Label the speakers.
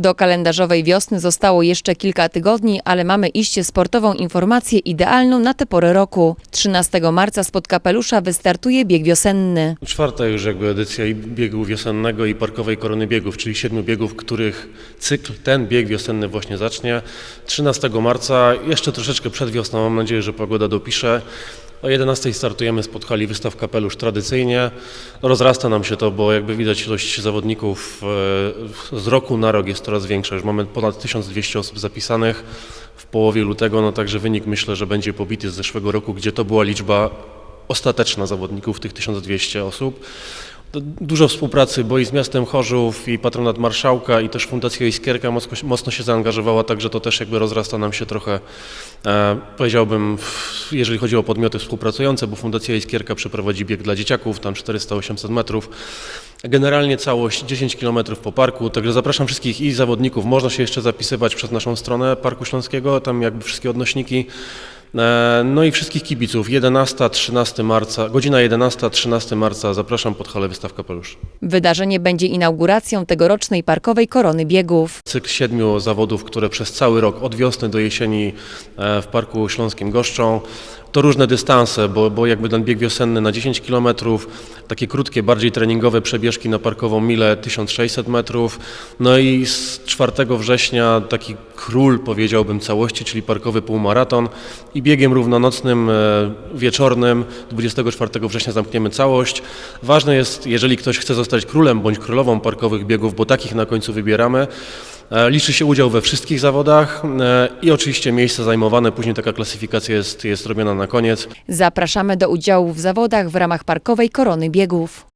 Speaker 1: Do kalendarzowej wiosny zostało jeszcze kilka tygodni, ale mamy iście sportową informację idealną na tę porę roku. 13 marca spod kapelusza wystartuje bieg wiosenny.
Speaker 2: Czwarta już jakby edycja i biegu wiosennego i parkowej korony biegów, czyli siedmiu biegów, których cykl, ten bieg wiosenny właśnie zacznie. 13 marca, jeszcze troszeczkę przed wiosną, mam nadzieję, że pogoda dopisze. O 11 startujemy spod hali wystaw kapelusz tradycyjnie. Rozrasta nam się to, bo jakby widać ilość zawodników e, z roku na rok jest coraz większa. Już mamy ponad 1200 osób zapisanych w połowie lutego, no także wynik myślę, że będzie pobity z zeszłego roku, gdzie to była liczba ostateczna zawodników, tych 1200 osób. Dużo współpracy, bo i z miastem Chorzów, i patronat Marszałka, i też Fundacja Iskierka mocno, mocno się zaangażowała, także to też jakby rozrasta nam się trochę, e, powiedziałbym, jeżeli chodzi o podmioty współpracujące, bo Fundacja Iskierka przeprowadzi bieg dla dzieciaków, tam 400-800 metrów. Generalnie całość 10 km po parku, także zapraszam wszystkich i zawodników. Można się jeszcze zapisywać przez naszą stronę Parku Śląskiego, tam jakby wszystkie odnośniki. E, No i wszystkich kibiców 11-13 marca, godzina 11-13 marca zapraszam pod halę wystaw kapelusz.
Speaker 1: Wydarzenie będzie inauguracją tegorocznej parkowej korony biegów.
Speaker 2: Cykl siedmiu zawodów, które przez cały rok od wiosny do jesieni e, w Parku Śląskim goszczą. To różne dystanse, bo, bo jakby ten bieg wiosenny na 10 km, takie krótkie, bardziej treningowe przebieżki na parkową milę 1600 metrów. No i z 4 września taki król powiedziałbym całości, czyli parkowy półmaraton i biegiem równonocnym, e, wieczornym 24 września zamkniemy całość. Ważne jest, jeżeli ktoś chce zostać królem bądź królową parkowych biegów, bo takich na końcu wybieramy, E, Liczy się udział we wszystkich zawodach e, i oczywiście miejsca zajmowane. Później taka klasyfikacja jest, jest robiona na koniec.
Speaker 1: Zapraszamy do udziału w zawodach w ramach parkowej korony biegów.